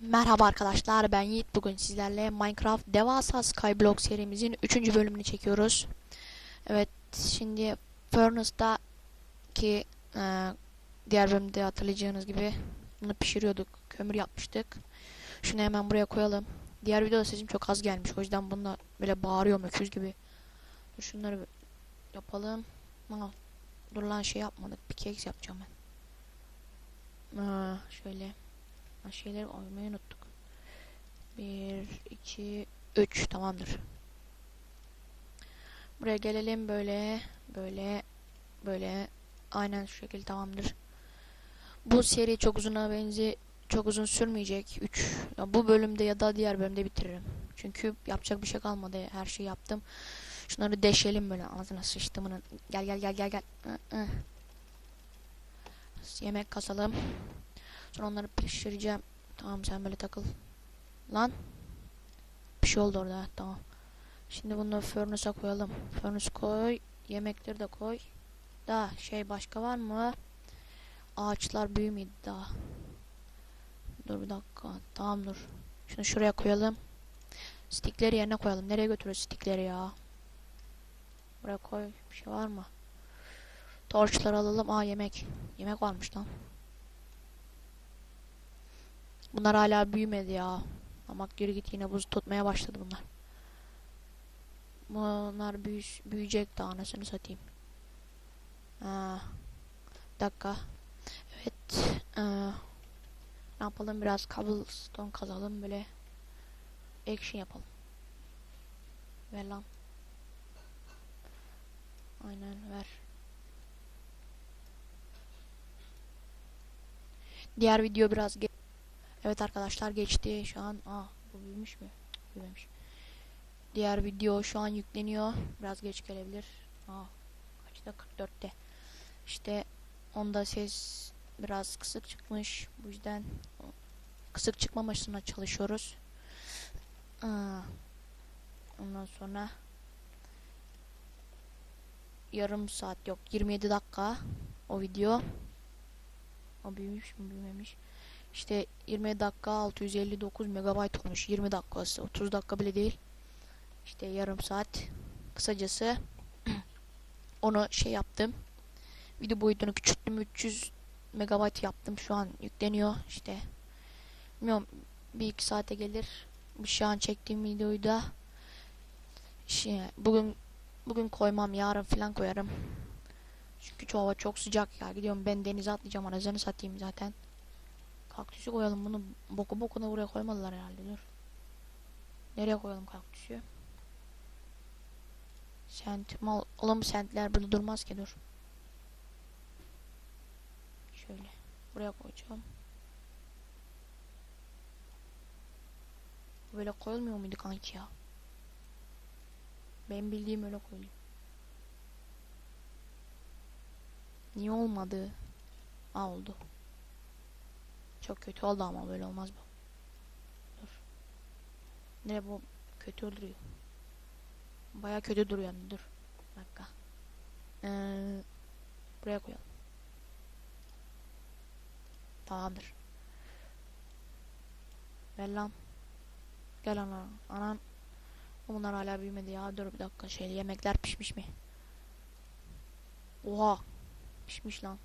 Merhaba arkadaşlar ben Yiğit bugün sizlerle Minecraft Devasa Skyblock serimizin 3. bölümünü çekiyoruz. Evet şimdi Furnace'da ki e, diğer bölümde hatırlayacağınız gibi bunu pişiriyorduk kömür yapmıştık. Şunu hemen buraya koyalım. Diğer videoda sesim çok az gelmiş o yüzden bununla böyle bağırıyorum öküz gibi. Dur şunları bir yapalım. Aa, dur lan şey yapmadık pickaxe yapacağım ben. Aa, şöyle. Ha, şeyleri koymayı unuttuk. 1, 2, 3 tamamdır. Buraya gelelim böyle, böyle, böyle. Aynen şu şekilde tamamdır. Bu seri çok uzuna benzi çok uzun sürmeyecek. 3 bu bölümde ya da diğer bölümde bitiririm. Çünkü yapacak bir şey kalmadı. Her şeyi yaptım. Şunları deşelim böyle ağzına sıçtımının. Gel gel gel gel gel. Yemek kasalım. Onları pişireceğim. Tamam sen böyle takıl. Lan. Bir şey oldu orada. Tamam. Şimdi bunu furnace'a koyalım. Furnace koy. Yemekleri de koy. Da şey başka var mı? Ağaçlar büyümedi daha. Dur bir dakika. Tamam dur. Şunu şuraya koyalım. Stickleri yerine koyalım. Nereye götürüyoruz stickleri ya? Buraya koy. Bir şey var mı? Torçları alalım. Aa yemek. Yemek varmış lan. Bunlar hala büyümedi ya. Ama geri git yine buz tutmaya başladı bunlar. Bunlar büyü büyüyecek daha anasını satayım. Ha. Bir dakika. Evet. Ee, ne yapalım biraz cobblestone kazalım böyle. Action yapalım. Ver lan. Aynen ver. Diğer video biraz ge Evet arkadaşlar geçti şu an. Aa bu büyümüş mü? Büyümemiş. Diğer video şu an yükleniyor. Biraz geç gelebilir. Aa kaçta? 44'te. İşte onda ses biraz kısık çıkmış. Bu yüzden kısık çıkmamasına çalışıyoruz. Aa, ondan sonra yarım saat yok 27 dakika o video. O büyümüş mü büyümemiş. İşte 20 dakika 659 megabayt olmuş. 20 dakikası 30 dakika bile değil. İşte yarım saat. Kısacası onu şey yaptım. Video boyutunu küçülttüm. 300 megabayt yaptım. Şu an yükleniyor. İşte bilmiyorum bir iki saate gelir. Şu an çektiğim videoyu da şey, bugün bugün koymam yarın falan koyarım. Çünkü hava çok sıcak ya. Gidiyorum ben denize atlayacağım. Anasını satayım zaten. Kaktüsü koyalım bunu. Boku bokuna buraya koymadılar herhalde dur. Nereye koyalım kaktüsü? Sent. Mal, oğlum sentler burada durmaz ki dur. Şöyle. Buraya koyacağım. Böyle koyulmuyor muydu kanki ya? Ben bildiğim öyle koyuluyor. Niye olmadı? Aa oldu. Çok kötü oldu ama böyle olmaz bu. Dur. Ne bu kötü duruyor. Baya kötü duruyor dur. Bir dakika. Ee, buraya koyalım. Tamamdır. Ver. Gel ana. Anan. Bunlar hala büyümedi ya. Dur bir dakika şey yemekler pişmiş mi? Oha. Pişmiş lan.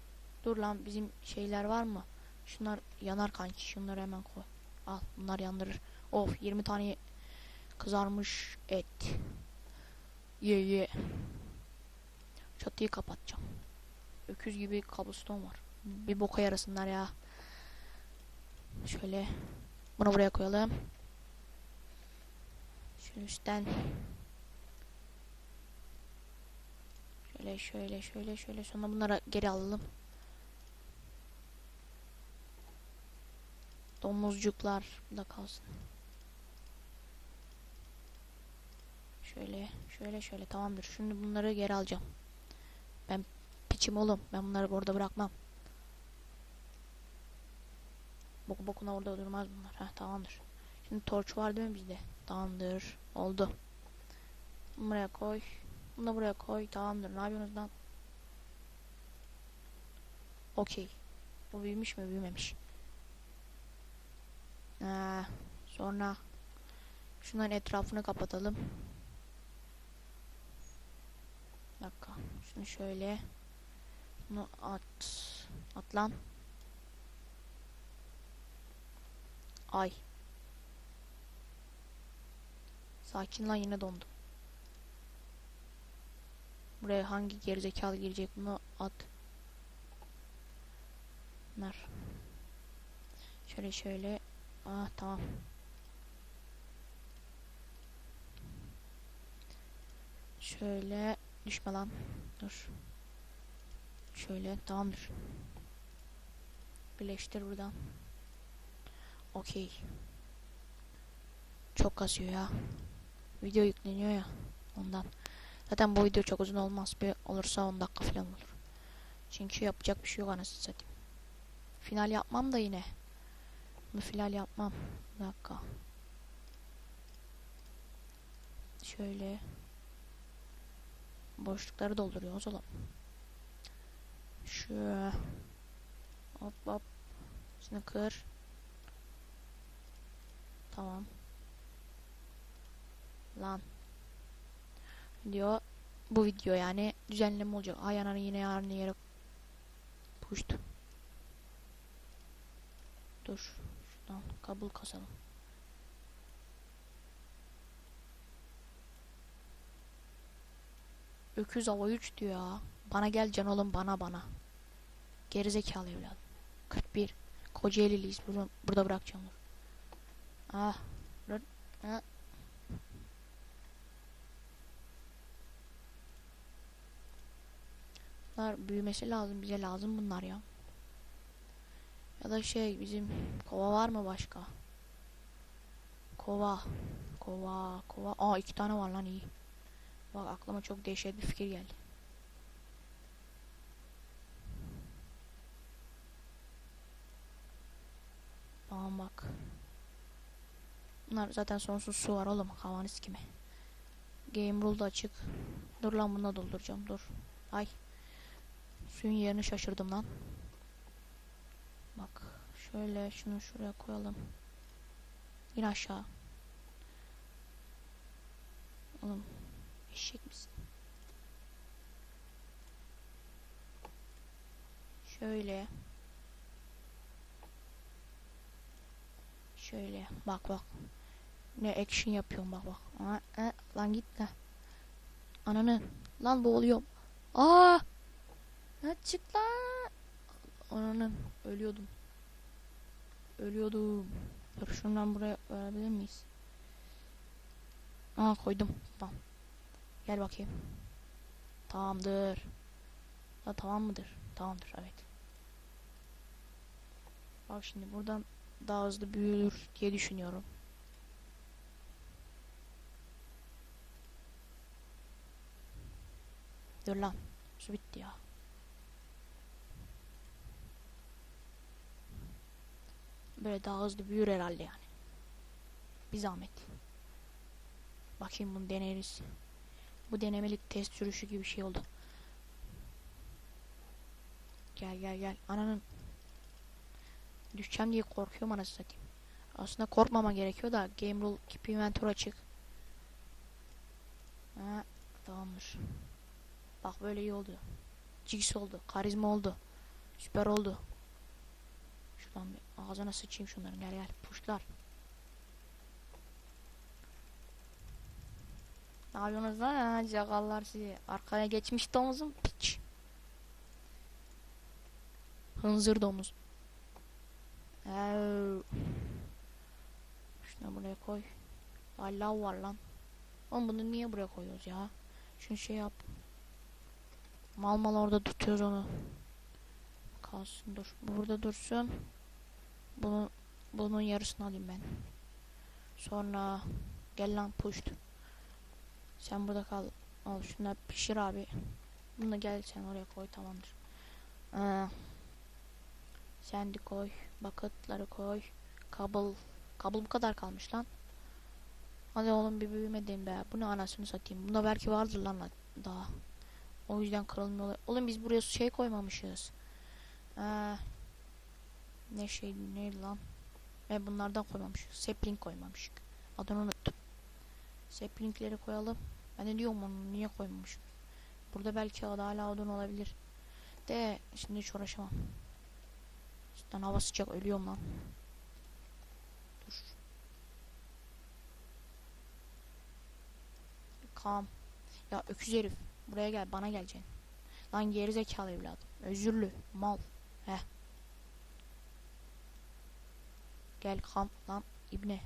Dur lan bizim şeyler var mı? Şunlar yanar kanki. Şunları hemen koy. Al bunlar yandırır. Of 20 tane kızarmış et. Ye ye. Çatıyı kapatacağım. Öküz gibi kabuston var. Bir boka yarasınlar ya. Şöyle bunu buraya koyalım. Şunu üstten şöyle şöyle şöyle şöyle sonra bunları geri alalım. Domuzcuklar da kalsın. Şöyle, şöyle, şöyle tamamdır. Şimdi bunları geri alacağım. Ben piçim oğlum. Ben bunları orada bırakmam. Boku bokuna orada durmaz bunlar. Heh, tamamdır. Şimdi torç var değil mi bizde? Tamamdır. Oldu. Bunu buraya koy. Bunu da buraya koy. Tamamdır. Ne yapıyorsunuz lan? Okey. Bu büyümüş mü? Büyümemiş. Ha, Sonra şunların etrafını kapatalım. Bir dakika. Şunu şöyle. Bunu at. At lan. Ay. Sakin lan yine dondum. Buraya hangi gerizekalı girecek bunu at. Bunlar. Şöyle şöyle. Ah tamam. Şöyle düşme lan. Dur. Şöyle tamamdır. Birleştir buradan. Okey. Çok kasıyor ya. Video yükleniyor ya. Ondan. Zaten bu video çok uzun olmaz. Bir olursa 10 dakika falan olur. Çünkü yapacak bir şey yok anasını satayım. Final yapmam da yine. Bunu final yapmam. Bir dakika. Şöyle. Boşlukları dolduruyoruz oğlum. Şu. Hop hop. Şunu kır. Tamam. Lan. Diyor. Bu video yani düzenleme olacak. Ay ananı yine yarın yere puştu. Dur. Şuradan kabul kasalım. Öküz hava 3 diyor ya. Bana gel can oğlum bana bana. Gerizekalı evladım. 41. Kocaeli'liyiz. Burada, burada bırakacağım. Ah. Ah. Bunlar büyümesi lazım. Bize lazım bunlar ya. Ya da şey bizim kova var mı başka? Kova. Kova. Kova. Aa iki tane var lan iyi. Bak aklıma çok değişik bir fikir geldi. Tamam bak. Bunlar zaten sonsuz su var oğlum. Havanı sikime. Game rule da açık. Dur lan bunu dolduracağım. Dur. Ay. Suyun yerini şaşırdım lan. Şöyle şunu şuraya koyalım. İn aşağı. Oğlum. Eşek misin? Şöyle. Şöyle. Bak bak. Ne action yapıyorum bak bak. Aa, e, lan git lan. Ananı. Lan boğuluyorum. Aa! Ha, çık lan. Ananın. Ölüyordum. Ölüyordum. Dur şundan buraya verebilir miyiz? Aa koydum. Tamam. Gel bakayım. Tamamdır. Ha, tamam mıdır? Tamamdır evet. Bak şimdi buradan daha hızlı büyür diye düşünüyorum. Dur lan. Su bitti ya. Böyle daha hızlı büyür herhalde yani. Bir zahmet. Bakayım bunu deneriz. Bu denemelik test sürüşü gibi bir şey oldu. Gel gel gel. Ananın. Düşeceğim diye korkuyorum anasını satayım. Aslında korkmama gerekiyor da Game Rule Keep Inventory açık. Ha, tamamdır. Bak böyle iyi oldu. Jigs oldu. Karizma oldu. Süper oldu. Şuradan bir ağzına sıçayım şunların. Gel gel. Puşlar. Ne yapıyorsunuz lan ha cagallar sizi? Arkaya geçmiş domuzum piç. Hınzır domuz. Eee. Şunu buraya koy. Allah var lan. Oğlum bunu niye buraya koyuyoruz ya? Şunu şey yap. Mal mal orada tutuyoruz onu. Kalsın dur. Bu burada dursun. Bunu bunun yarısını alayım ben. Sonra gel lan puşt. Sen burada kal. Al şunları pişir abi. Bunu gel sen oraya koy tamamdır. Ee, sen de koy. Bucket'ları koy. Kabul. Kabul bu kadar kalmış lan. Hadi oğlum bir büyümedin be. Bu ne anasını satayım. Bunda belki vardır lan daha. O yüzden kırılmıyor. Oğlum biz buraya şey koymamışız. Ee, ne şey neydi lan? Ve bunlardan koymamışız. Sapling koymamışık. Adını unuttum. Saplingleri koyalım. Ben de diyorum onu niye koymamışım. Burada belki adı hala odun olabilir. De şimdi hiç uğraşamam. Cidden hava sıcak ölüyorum lan. Dur. Kam. Ya öküz herif. Buraya gel bana geleceksin. Lan geri zekalı evladım. Özürlü. Mal. Heh. Gel kam lan ibne.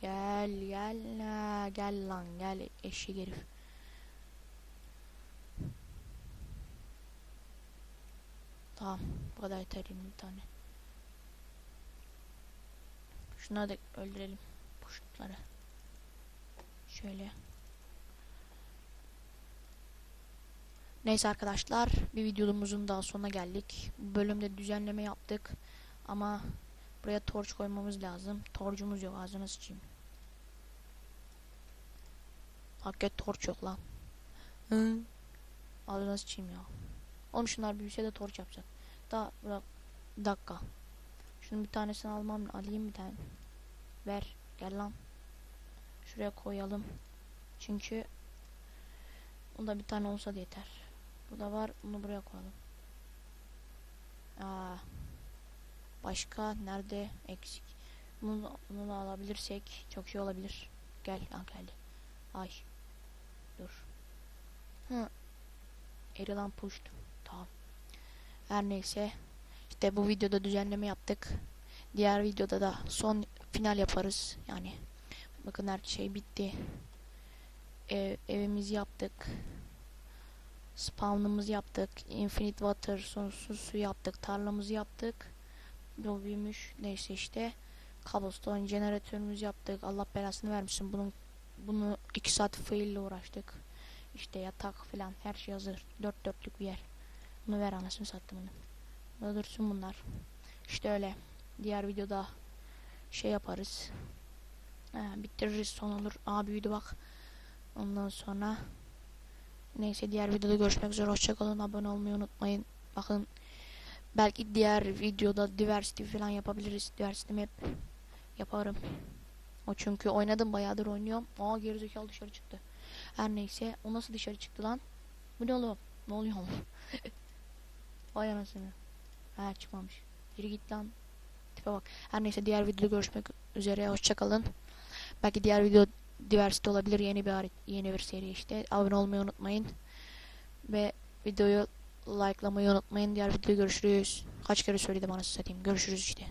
Gel gel gel lan gel eşek herif. Tamam bu kadar yeter 20 tane. Şunları da öldürelim. Puştları. Şöyle. Neyse arkadaşlar bir videomuzun daha sonuna geldik. Bu bölümde düzenleme yaptık. Ama buraya torç koymamız lazım. Torcumuz yok ağzına sıçayım. Hakikaten torç yok lan. Hı. Ağzına sıçayım ya. Oğlum şunlar büyüse de torç yapacak. Daha bırak. Dakika. Şunun bir tanesini almam alayım bir tane. Ver. Gel lan. Şuraya koyalım. Çünkü Bunda bir tane olsa da yeter. Burada var. Bunu buraya koyalım. Aa. Başka nerede eksik? Bunu, bunu da alabilirsek çok iyi olabilir. Gel. Ha geldi. Ay. Dur. Hı. Erilan pushed. Tamam. Her neyse. İşte bu videoda düzenleme yaptık. Diğer videoda da son final yaparız. Yani bakın her şey bitti. Ev, evimizi yaptık. Spawn'ımızı yaptık. Infinite Water sonsuz su yaptık. Tarlamızı yaptık. Yol büyümüş. Neyse işte. Cobblestone jeneratörümüzü yaptık. Allah belasını vermişsin. Bunun bunu 2 saat fail ile uğraştık. İşte yatak filan her şey hazır. Dört dörtlük bir yer. Bunu ver anasını sattım bunu. Dursun bunlar. İşte öyle. Diğer videoda şey yaparız. Ha, bitiririz son olur. Aa büyüdü bak. Ondan sonra neyse diğer videoda görüşmek üzere. Hoşçakalın. Abone olmayı unutmayın. Bakın belki diğer videoda diversity falan yapabiliriz. Diversity map yaparım. O çünkü oynadım bayağıdır oynuyorum. Aa gerizekalı dışarı çıktı. Her neyse o nasıl dışarı çıktı lan? Bu ne oğlum? Ne oluyor oğlum? Vay anasını. Ha çıkmamış. Yürü git lan. Tipe bak. Her neyse diğer videoda görüşmek üzere. Hoşçakalın. Belki diğer video diversity olabilir. Yeni bir yeni bir seri işte. Abone olmayı unutmayın. Ve videoyu likelamayı unutmayın. Diğer videoda görüşürüz. Kaç kere söyledim anasını satayım. Görüşürüz işte.